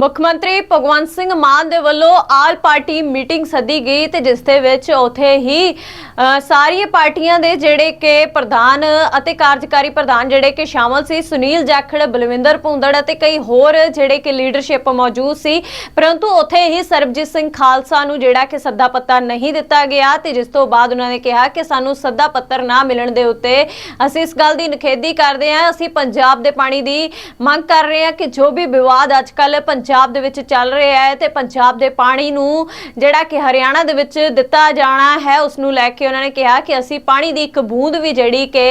ਮੁੱਖ ਮੰਤਰੀ ਭਗਵੰਤ ਸਿੰਘ ਮਾਨ ਦੇ ਵੱਲੋਂ ਆਲ ਪਾਰਟੀ ਮੀਟਿੰਗ ਸੱਦੀ ਗਈ ਤੇ ਜਿਸ ਦੇ ਵਿੱਚ ਉਥੇ ਹੀ ਸਾਰੀਆਂ ਪਾਰਟੀਆਂ ਦੇ ਜਿਹੜੇ ਕਿ ਪ੍ਰਧਾਨ ਅਤੇ ਕਾਰਜਕਾਰੀ ਪ੍ਰਧਾਨ ਜਿਹੜੇ ਕਿ ਸ਼ਾਮਲ ਸੀ, ਸੁਨੀਲ ਜਾਖੜ, ਬਲਵਿੰਦਰ ਭੁੰਦੜ ਅਤੇ ਕਈ ਹੋਰ ਜਿਹੜੇ ਕਿ ਲੀਡਰਸ਼ਿਪ ਮੌਜੂਦ ਸੀ। ਪਰੰਤੂ ਉਥੇ ਹੀ ਸਰਬਜੀਤ ਸਿੰਘ ਖਾਲਸਾ ਨੂੰ ਜਿਹੜਾ ਕਿ ਸੱਦਾ ਪੱਤਰ ਨਹੀਂ ਦਿੱਤਾ ਗਿਆ ਤੇ ਜਿਸ ਤੋਂ ਬਾਅਦ ਉਹਨਾਂ ਨੇ ਕਿਹਾ ਕਿ ਸਾਨੂੰ ਸੱਦਾ ਪੱਤਰ ਨਾ ਮਿਲਣ ਦੇ ਉੱਤੇ ਅਸੀਂ ਇਸ ਗੱਲ ਦੀ ਨਿਖੇਧੀ ਕਰਦੇ ਹਾਂ, ਅਸੀਂ ਪੰਜਾਬ ਦੇ ਪਾਣੀ ਦੀ ਮੰਗ ਕਰ ਰਹੇ ਹਾਂ ਕਿ ਜੋ ਵੀ ਵਿਵਾਦ ਅੱਜਕੱਲ ਪੰਜਾਬ ਦੇ ਵਿੱਚ ਚੱਲ ਰਿਹਾ ਹੈ ਤੇ ਪੰਜਾਬ ਦੇ ਪਾਣੀ ਨੂੰ ਜਿਹੜਾ ਕਿ ਹਰਿਆਣਾ ਦੇ ਵਿੱਚ ਦਿੱਤਾ ਜਾਣਾ ਹੈ ਉਸ ਨੂੰ ਲੈ ਕੇ ਉਹਨਾਂ ਨੇ ਕਿਹਾ ਕਿ ਅਸੀਂ ਪਾਣੀ ਦੀ ਇੱਕ ਬੂੰਦ ਵੀ ਜਿਹੜੀ ਕਿ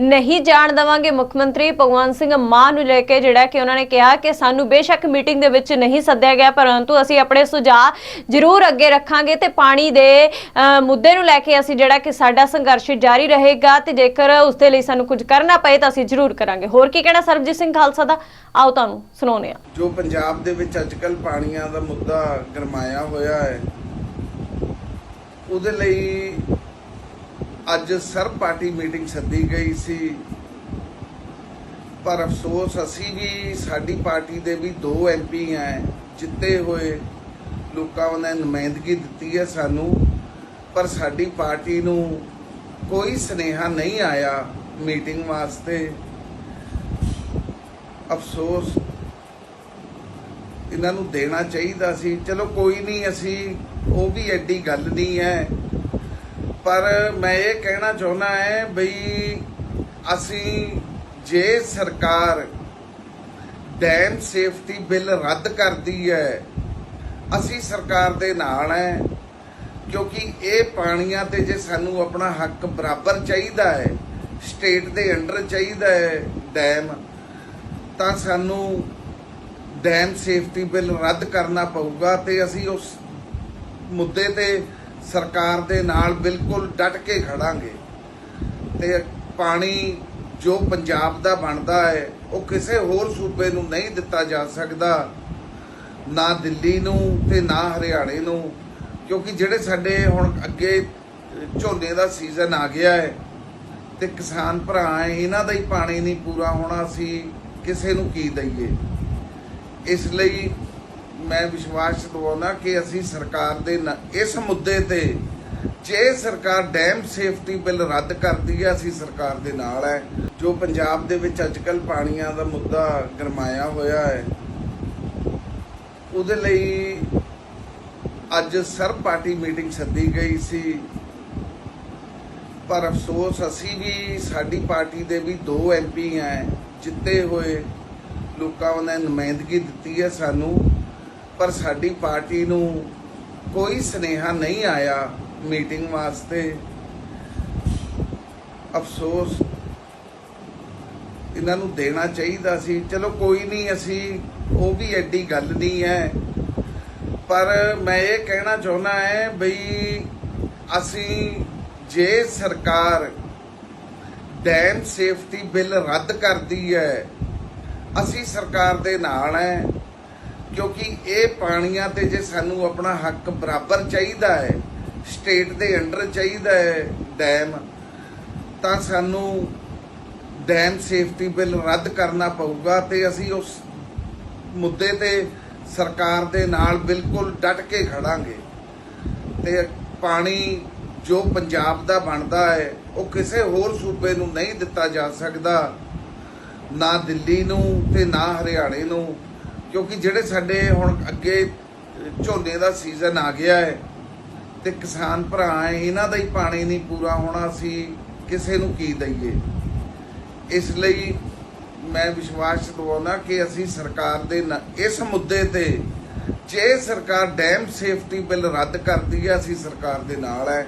ਨਹੀਂ ਜਾਣ ਦੇਵਾਂਗੇ। ਮੁੱਖ ਮੰਤਰੀ ਭਗਵੰਤ ਸਿੰਘ ਮਾਨ ਨੂੰ ਲੈ ਕੇ ਜਿਹੜਾ ਕਿ ਉਹਨਾਂ ਨੇ ਕਿਹਾ ਕਿ ਸਾਨੂੰ ਬੇਸ਼ੱਕ ਮੀਟਿੰਗ ਦੇ ਵਿੱਚ ਨਹੀਂ ਸੱਦਿਆ ਗਿਆ ਪਰੰਤੂ ਅਸੀਂ ਆਪਣੇ ਸੁਝਾਅ ਜ਼ਰੂਰ ਅੱਗੇ ਰੱਖਾਂਗੇ ਤੇ ਪਾਣੀ ਦੇ ਅ, ਮੁੱਦੇ ਨੂੰ ਲੈ ਕੇ ਅਸੀਂ ਜਿਹੜਾ ਕਿ ਸਾਡਾ ਸੰਘਰਸ਼ ਜਾਰੀ ਰਹੇਗਾ ਤੇ ਜੇਕਰ ਉਸ ਦੇ ਲਈ ਸਾਨੂੰ ਕੁਝ ਕਰਨਾ ਪਏ ਤਾਂ ਅਸੀਂ ਜ਼ਰੂਰ ਕਰਾਂਗੇ। ਹੋਰ ਕੀ ਕਹਿਣਾ ਸਰਬਜੀਤ ਸਿੰਘ ਖਾਲਸਾ ਦਾ? ਆਓ ਤੁਹਾਨੂੰ ਸੁਣਾਉਂਦੇ ਹਾਂ। ਜੋ ਪੰਜਾਬ ਦੇ ਵਿੱਚ ਅੱਜਕੱਲ ਪਾਣੀਆਂ ਦਾ ਮੁੱਦਾ ਗਰਮਾਇਆ ਹੋਇਆ ਹੈ। ਉਹਦੇ ਲਈ ਅੱਜ ਸਰਬ ਪਾਰਟੀ ਮੀਟਿੰਗ ਸੱਦੀ ਗਈ ਸੀ। ਪਰ ਅਫਸੋਸ, ਅਸੀਂ ਵੀ ਸਾਡੀ ਪਾਰਟੀ ਦੇ ਵੀ ਦੋ ਐਮਪੀ ਹੈ ਜਿੱਤੇ ਹੋਏ ਲੋਕਾਂ ਨੇ ਨੁਮਾਇੰਦਗੀ ਦਿੱਤੀ ਹੈ ਸਾਨੂੰ। ਪਰ ਸਾਡੀ ਪਾਰਟੀ ਨੂੰ ਕੋਈ ਸਨੇਹਾ ਨਹੀਂ ਆਇਆ ਮੀਟਿੰਗ ਵਾਸਤੇ। ਅਫਸੋਸ ਇਹਨਾਂ ਨੂੰ ਦੇਣਾ ਚਾਹੀਦਾ ਸੀ। ਚਲੋ ਕੋਈ ਨਹੀਂ, ਅਸੀਂ ਉਹ ਵੀ ਐਡੀ ਗੱਲ ਨਹੀਂ ਹੈ। ਪਰ ਮੈਂ ਇਹ ਕਹਿਣਾ ਚਾਹੁੰਦਾ ਹੈ ਬਈ ਅਸੀਂ ਜੇ ਸਰਕਾਰ ਡੈਮ ਸੇਫਟੀ ਬਿੱਲ ਰੱਦ ਕਰਦੀ ਹੈ, ਅਸੀਂ ਸਰਕਾਰ ਦੇ ਨਾਲ ਹੈ, ਕਿਉਂਕਿ ਇਹ ਪਾਣੀਆਂ ਤੇ ਜੇ ਸਾਨੂੰ ਆਪਣਾ ਹੱਕ ਬਰਾਬਰ ਚਾਹੀਦਾ ਹੈ ਸਟੇਟ ਦੇ ਅੰਡਰ ਚਾਹੀਦਾ ਹੈ ਡੈਮ ਤਾਂ ਸਾਨੂੰ ਡੈਮ ਸੇਫਟੀ ਬਿੱਲ ਰੱਦ ਕਰਨਾ ਪਊਗਾ ਤੇ ਅਸੀਂ ਉਸ ਮੁੱਦੇ ਤੇ ਸਰਕਾਰ ਦੇ ਨਾਲ ਬਿਲਕੁਲ ਡਟ ਕੇ ਖੜਾਂਗੇ। ਤੇ ਪਾਣੀ ਜੋ ਪੰਜਾਬ ਦਾ ਬਣਦਾ ਹੈ, ਉਹ ਕਿਸੇ ਹੋਰ ਸੂਬੇ ਨੂੰ ਨਹੀਂ ਦਿੱਤਾ ਜਾ ਸਕਦਾ। ਨਾ ਦਿੱਲੀ ਨੂੰ ਤੇ ਨਾ ਹਰਿਆਣੇ ਨੂੰ, ਕਿਉਂਕਿ ਜਿਹੜੇ ਸਾਡੇ ਹੁਣ ਅੱਗੇ ਝੋਨੇ ਦਾ ਸੀਜ਼ਨ ਆ ਗਿਆ ਹੈ, ਤੇ ਕਿਸਾਨ ਭਰਾ ਹੈ, ਇਹਨਾਂ ਦਾ ਹੀ ਪਾਣੀ ਨਹੀਂ ਪੂਰਾ ਹੋਣਾ, ਅਸੀਂ ਕਿਸੇ ਨੂੰ ਕੀ ਦਈਏ? ਇਸ ਲਈ ਮੈਂ ਵਿਸ਼ਵਾਸ ਦਿਵਾਉਣਾ ਕਿ ਅਸੀਂ ਸਰਕਾਰ ਦੇ ਨ- ਇਸ ਮੁੱਦੇ ਤੇ ਜੇ ਸਰਕਾਰ ਡੈਮ ਸੇਫਟੀ ਬਿੱਲ ਰੱਦ ਕਰਦੀ ਹੈ ਅਸੀਂ ਸਰਕਾਰ ਦੇ ਨਾਲ ਹੈ ਜੋ ਪੰਜਾਬ ਦੇ ਵਿੱਚ ਅੱਜਕੱਲ ਪਾਣੀਆਂ ਦਾ ਮੁੱਦਾ ਗਰਮਾਇਆ ਹੋਇਆ ਹੈ, ਉਹਦੇ ਲਈ ਅੱਜ ਸਰਬ ਪਾਰਟੀ ਮੀਟਿੰਗ ਸੱਦੀ ਗਈ ਸੀ। ਪਰ ਅਫਸੋਸ, ਅਸੀਂ ਵੀ ਸਾਡੀ ਪਾਰਟੀ ਦੇ ਵੀ ਦੋ ਐਮਪੀ ਹੈ, ਜਿੱਤੇ ਹੋਏ ਲੋਕਾਂ ਨੇ ਨੁਮਾਇੰਦਗੀ ਦਿੱਤੀ ਹੈ ਸਾਨੂੰ, ਪਰ ਸਾਡੀ ਪਾਰਟੀ ਨੂੰ ਕੋਈ ਸਨੇਹਾ ਨਹੀਂ ਆਇਆ ਮੀਟਿੰਗ ਵਾਸਤੇ। ਅਫਸੋਸ ਇਹਨਾਂ ਨੂੰ ਦੇਣਾ ਚਾਹੀਦਾ ਸੀ। ਚਲੋ ਕੋਈ ਨਹੀਂ, ਅਸੀਂ ਉਹ ਵੀ ਐਡੀ ਗੱਲ ਨਹੀਂ ਹੈ। ਪਰ ਮੈਂ ਇਹ ਕਹਿਣਾ ਚਾਹੁੰਦਾ ਹੈ ਬਈ ਅਸੀਂ ਜੇ ਸਰਕਾਰ ਡੈਮ ਸੇਫਟੀ ਬਿੱਲ ਰੱਦ ਕਰਦੀ ਹੈ ਅਸੀਂ ਸਰਕਾਰ ਦੇ ਨਾਲ ਹੈ ਕਿਉਂਕਿ ਇਹ ਪਾਣੀਆਂ ਤੇ ਜੇ ਸਾਨੂੰ ਆਪਣਾ ਹੱਕ ਬਰਾਬਰ ਚਾਹੀਦਾ ਹੈ ਸਟੇਟ ਦੇ ਅੰਡਰ ਚਾਹੀਦਾ ਹੈ ਡੈਮ, ਤਾਂ ਸਾਨੂੰ ਡੈਮ ਸੇਫਟੀ ਬਿੱਲ ਰੱਦ ਕਰਨਾ ਪਊਗਾ ਤੇ ਅਸੀਂ ਉਸ ਮੁੱਦੇ ਤੇ ਸਰਕਾਰ ਦੇ ਨਾਲ ਬਿਲਕੁਲ ਡਟ ਕੇ ਖੜਾਂਗੇ। ਤੇ ਪਾਣੀ ਜੋ ਪੰਜਾਬ ਦਾ ਬਣਦਾ ਹੈ ਉਹ ਕਿਸੇ ਹੋਰ ਸੂਬੇ ਨੂੰ ਨਹੀਂ ਦਿੱਤਾ ਜਾ ਸਕਦਾ। ਨਾ ਦਿੱਲੀ ਨੂੰ ਤੇ ਨਾ ਹਰਿਆਣੇ ਨੂੰ, ਕਿਉਂਕਿ ਜਿਹੜੇ ਸਾਡੇ ਹੁਣ ਅੱਗੇ ਝੋਨੇ ਦਾ ਸੀਜ਼ਨ ਆ ਗਿਆ ਹੈ ਤੇ ਕਿਸਾਨ ਭਰਾ ਹੈ ਇਹਨਾਂ ਦਾ ਹੀ ਪਾਣੀ ਨਹੀਂ ਪੂਰਾ ਹੋਣਾ ਅਸੀਂ ਕਿਸੇ ਨੂੰ ਕੀ ਦਈਏ। ਇਸ ਲਈ ਮੈਂ ਵਿਸ਼ਵਾਸ ਦਿਵਾਉਣਾ ਕਿ ਅਸੀਂ ਸਰਕਾਰ ਦੇ ਨ- ਇਸ ਮੁੱਦੇ ਤੇ ਜੇ ਸਰਕਾਰ ਡੈਮ ਸੇਫਟੀ ਬਿੱਲ ਰੱਦ ਕਰਦੀ ਹੈ, ਅਸੀਂ ਸਰਕਾਰ ਦੇ ਨਾਲ ਹੈ।